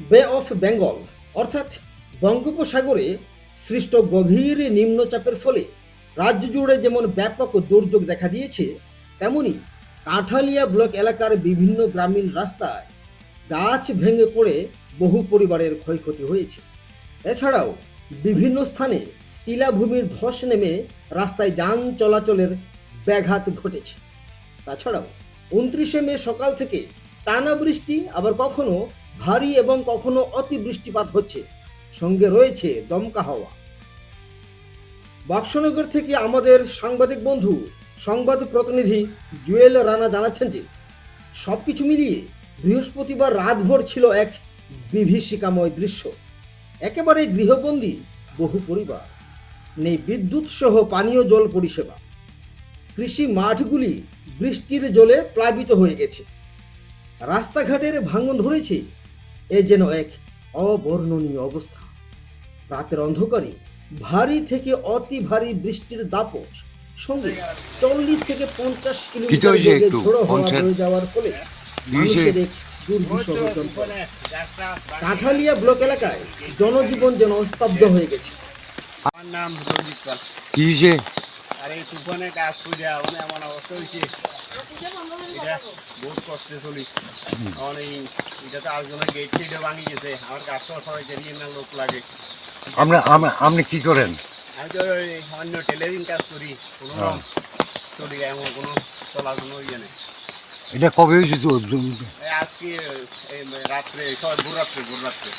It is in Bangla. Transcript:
বে অফ বেঙ্গল অর্থাৎ বঙ্গোপসাগরে সৃষ্ট গভীর নিম্নচাপের ফলে রাজ্য জুড়ে যেমন ব্যাপক দুর্যোগ দেখা দিয়েছে, তেমনি কাঁঠালিয়া ব্লক এলাকার বিভিন্ন গ্রামীণ রাস্তায় গাছ ভেঙে পড়ে বহু পরিবারের ক্ষয়ক্ষতি হয়েছে। এছাড়াও বিভিন্ন স্থানে টিলাভূমির ধস নেমে রাস্তায় যান চলাচলের ব্যাঘাত ঘটেছে। তাছাড়াও উনত্রিশে মে সকাল থেকে টানা বৃষ্টি, আবার কখনো ভারী এবং কখনো অতি বৃষ্টিপাত হচ্ছে। সঙ্গে রয়েছে দমকা হাওয়া। বাক্সনগর থেকে আমাদের সাংবাদিক বন্ধু, সংবাদ প্রতিনিধি জুয়েল রানা জানাচ্ছেন যে সব কিছু মিলিয়ে বৃহস্পতিবার রাতভর ছিল এক বিভীষিকাময় দৃশ্য। একেবারে গৃহবন্দী বহু পরিবার। নেই বিদ্যুৎ সহ পানীয় জল পরিষেবা। কৃষি মাঠগুলি বৃষ্টির জলে প্লাবিত হয়ে গেছে। রাস্তাঘাটের ভাঙন ধরেছে। এ যেন এক অবর্ণনীয় অবস্থা। রাতের অন্ধকারে ভারী থেকে অতি ভারী বৃষ্টির দাপট সঙ্গে চল্লিশ থেকে পঞ্চাশ কিলোমিটার ঝোড়ো হওয়া। বয়ে যাওয়ার ফলে মানুষের এক দুর্বিষহ কাঁঠালিয়া ব্লক এলাকায় জনজীবন যেন স্তব্ধ হয়ে গেছে। আমার নাম রঞ্জিত আর এই তুফানে কাজ করে মানে এমন অবস্থা হয়েছে এটা বহুত কষ্টে চলি। কারণ এই এটা তো আজনের গেট টেটে ভাঙি গেছে। আমার কাজটা সবাই জানিয়ে না লোক লাগে। আমরা- আপনি কি করেন? আমি তো ওই অন্য টেলারিং কাজ করি। কোনো হ্যাঁ। চলি এমন কোনো চলার কোনো ইয়ে নেই। এটা কবে হয়েছে আজকে এই রাত্রে সবাই ভোর রাত্রে ভোর রাত্রে